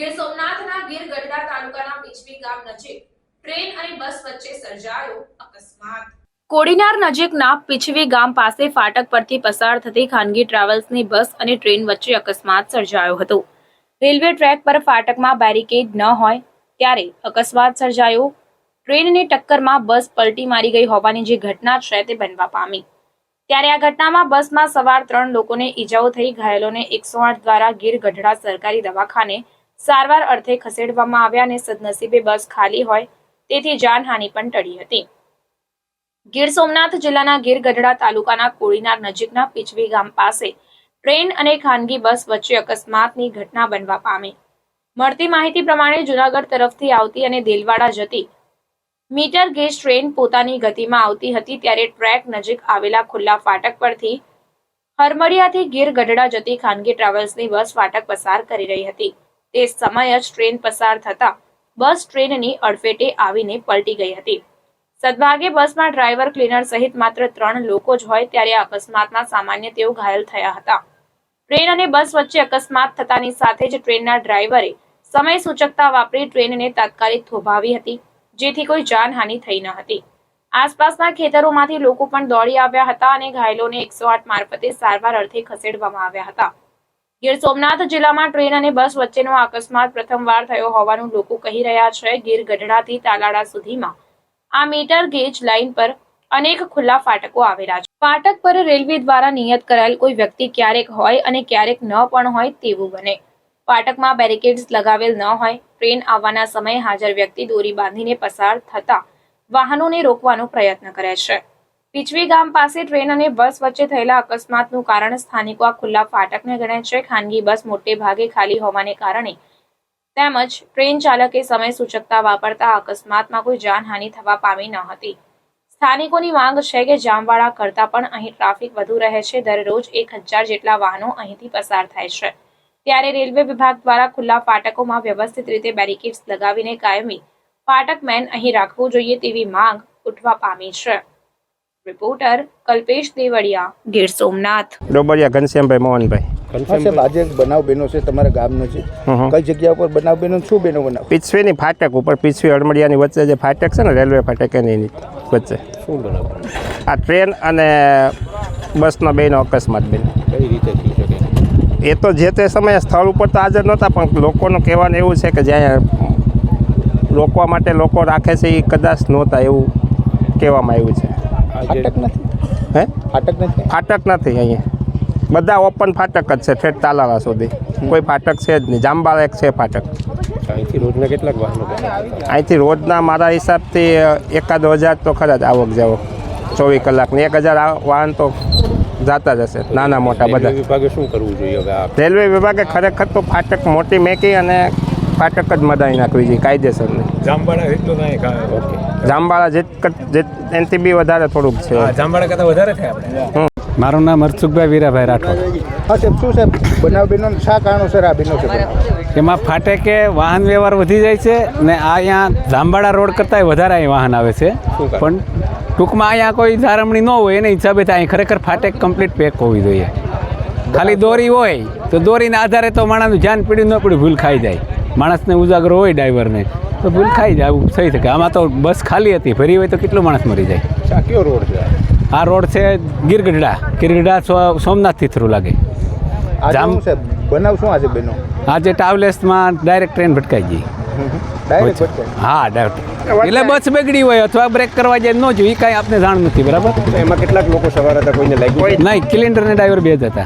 ગીર સોમનાથના ગીર ગઢડા તાલુકાના પીછવી ગામ નજીક ટ્રેન અને બસ વચ્ચે સર્જાયો અકસ્માત. કોડીનાર નજીકના પીછવી ગામ પાસે ફાટક પરથી પસાર થતી ખાનગી ટ્રાવેલ્સની બસ અને ટ્રેન વચ્ચે અકસ્માત સર્જાયો હતો. રેલવે ટ્રેક પર ફાટકમાં બેરિકેડ ન હોય ત્યારે અકસ્માત સર્જાયો. ટ્રેનની ટક્કરમાં બસ પલટી મારી ગઈ હોવાની જે ઘટના છે તે બનવા પામી. ત્યારે આ ઘટનામાં બસમાં સવાર ત્રણ લોકોને ઈજાઓ થઈ, ઘાયલોને એકસો આઠ દ્વારા ગીર ગઢડા સરકારી દવાખાને સારવાર અર્થે ખસેડવામાં આવ્યા અને સદનસીબે બસ ખાલી હોય તેથી જાનહાનિ પણ ટળી હતી. ગીર સોમનાથ જિલ્લાના ગીર ગઢડા તાલુકાના કોળીનાર નજીકના પીછવી ગામ પાસે ટ્રેન અને ખાનગી બસ વચ્ચે અકસ્માતની ઘટના બનવા પામી. મળતી માહિતી પ્રમાણે જુનાગઢ તરફથી આવતી અને દેલવાડા જતી મીટર ગેજ ટ્રેન પોતાની ગતિમાં આવતી હતી ત્યારે ટ્રેક નજીક આવેલા ખુલ્લા ફાટક પરથી હરમડિયાથી ગીર ગઢડા જતી ખાનગી ટ્રાવેલ્સની બસ ફાટક પસાર કરી રહી હતી. તે સમય જ ટ્રેન પસાર થતા બસ ટ્રેનની અડફેટે આવીને પલટી ગઈ હતી. સદભાગે બસમાં ડ્રાઈવર, ક્લીનર સહિત માત્ર ત્રણ લોકો જ હોય ત્યારે અકસ્માતમાં સામાન્ય તેઓ ઘાયલ થયા હતા. ટ્રેન અને બસ વચ્ચે અકસ્માત થતાની સાથે જ ટ્રેનના ડ્રાઈવરે સમય સૂચકતા વાપરી ટ્રેનને તાત્કાલિક થોભાવી હતી, જેથી કોઈ જાનહાનિ થઈ ન હતી. આસપાસના ખેતરોમાંથી લોકો પણ દોડી આવ્યા હતા અને ઘાયલોને એકસો આઠ મારફતે સારવાર અર્થે ખસેડવામાં આવ્યા હતા. ગીર સોમનાથ જિલ્લામાં ટ્રેન અને બસ વચ્ચેનો અકસ્માત પ્રથમવાર થયો હોવાનું લોકો કહી રહ્યા છે. ગીર ગઢડાથી તાલાડા સુધીમાં આ મીટર ગેજ લાઇન પર અનેક ખુલ્લા ફાટકો આવેલા છે. ફાટક પર રેલવે દ્વારા નિયત કરાયેલ કોઈ વ્યક્તિ ક્યારેક હોય અને ક્યારેક ન પણ હોય તેવું બને. ફાટકમાં બેરિકેડ્સ લગાવેલ ન હોય, ટ્રેન આવવાના સમયે હાજર વ્યક્તિ દોરી બાંધીને પસાર થતા વાહનોને રોકવાનો પ્રયત્ન કરે છે. પીછવી ગામ પાસે ટ્રેન અને બસ વચ્ચે થયેલા અકસ્માતનું કારણ સ્થાનિકો આ ખુલ્લા ફાટકને ગણે છે. ખાનગી બસ મોટે ભાગે ખાલી હોવાને કારણે તેમજ ટ્રેન ચાલકે સમય સૂચકતા વાપરતા અકસ્માતમાં કોઈ જાનહાનિ થવા પામી ન હતી. સ્થાનિકોની માંગ છે કે જામવાળા કરતા પણ અહીં ટ્રાફિક વધુ રહે છે. દરરોજ એક હજાર જેટલા વાહનો અહીંથી પસાર થાય છે. ત્યારે રેલવે વિભાગ દ્વારા ખુલ્લા ફાટકોમાં વ્યવસ્થિત રીતે બેરિકેડ્સ લગાવીને કાયમી ફાટક મેન અહીં રાખવું જોઈએ તેવી માંગ ઉઠવા પામી છે. રિપોર્ટર કલ્પેશ દેવડિયા ગીર સોમનાથ. ડોબરિયા ઘનશ્યામભાઈ મોહનભાઈ. સાહેબ આજે એક બનાવ બન્યો છે તમારા ગામનો છે. કઈ જગ્યા ઉપર બનાવ બન્યો ને શું બન્યો બનાવ? પીછવીની ફાટક ઉપર પીછવી અડમડિયાની વચ્ચે જે ફાટક છે ને રેલવે ફાટક એની વચ્ચે. શું બનાવ આ ટ્રેન અને બસનો બેનો અકસ્માત બેન કઈ રીતે થઈ શકે? એ તો જે તે સમયે સ્થળ ઉપર તો હાજર નહોતા પણ લોકોનું કહેવાનું એવું છે કે જ્યાં રોકવા માટે લોકો રાખે છે એ કદાચ નહોતા એવું કહેવામાં આવ્યું છે. ફાટક નથી. હે? ફાટક નથી. ફાટક નથી અહીંયા. બધા ઓપન ફાટક જ છે ઠેઠ તાલાળા સુધી. કોઈ ફાટક છે જ નહીં. જામબાળા એક છે ફાટક. અહીંથી રોજના કેટલાક વાહનો અહીંથી રોજના મારા હિસાબથી એકાદ હજાર તો ખરા જ આવક જાવ. ચોવીસ કલાકની. એક હજાર વાહન તો જાતા જ હશે. નાના મોટા બધા. વિભાગે શું કરવું જોઈએ રેલવે વિભાગે ખરેખર તો ફાટક મોટી મેકી અને ફાટક જ મદાઈ નાખવી જોઈએ કાયદેસરની જામવાડા એટલું નહીં ઓકે. જાંબાળા જે જેટ એનાથી બી વધારે થોડુંક છે. હા જામવાડા કરતાં વધારે થાય આપણે. મારું નામ હરસુખભાઈ વીરાભાઈ રાઠોડ. હા સાહેબ શું સાહેબ? બનાવ બન્યો ને શા કારણોસર આ બન્યો છે? એમાં ફાટેકે વાહન વ્યવહાર વધી જાય છે ને આ અહીંયા જાંબાળા રોડ કરતાંય વધારે અહીં વાહન આવે છે. પણ ટૂંકમાં અહીંયા કોઈ ધારમણી ન હોય એના હિસાબે તો અહીં ખરેખર ફાટેક કમ્પ્લીટ પેક હોવી જોઈએ. ખાલી દોરી હોય તો દોરીના આધારે તો માણસનું ધ્યાન પીડ્યું ન પડ્યું ભૂલ ખાઈ જાય. માણસને ઉજાગરો હોય ડ્રાઈવરને તો ભૂલ ખાઈ જાય આવું થઈ શકે. આમાં તો બસ ખાલી હતી ફરી હોય તો કેટલું માણસ મરી જાય? કયો રોડ છે? આ? રોડ છે ગીરગઢડા. ગીરગઢડા સોમનાથથી થ્રુ લાગે. જામ- બનાવ શું આજે બેનો આજે ટ્રાવેલ્સમાં ડાયરેક્ટ ટ્રેન ભટકાઈ ગઈ. હા ડાયરેક્ટ એટલે બસ બગડી હોય અથવા બ્રેક કરવા જાય ન જોઈએ એ કાંઈ આપને જાણ નથી બરાબર? એમાં કેટલાક લોકો સવાર હતા કોઈને લાગ્યું નહીં ક્લિન્ડર ને ડ્રાઈવર બે જ હતા.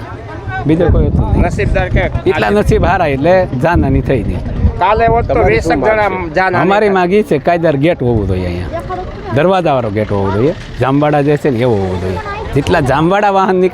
બીજો કોઈ હતો નસીબદાર કે એટલા નસીબ હારા એટલે જાનહાની થઈ નહીં કાલે હોત તો વીસ જણા જાન અમારી માગી છે કાયદાર ગેટ હોવું જોઈએ અહીંયા. દરવાજાવાળો ગેટ હોવો જોઈએ. જામવાડા જે છે ને એવો હોવો જોઈએ. જેટલા જામવાડા વાહન નીકળે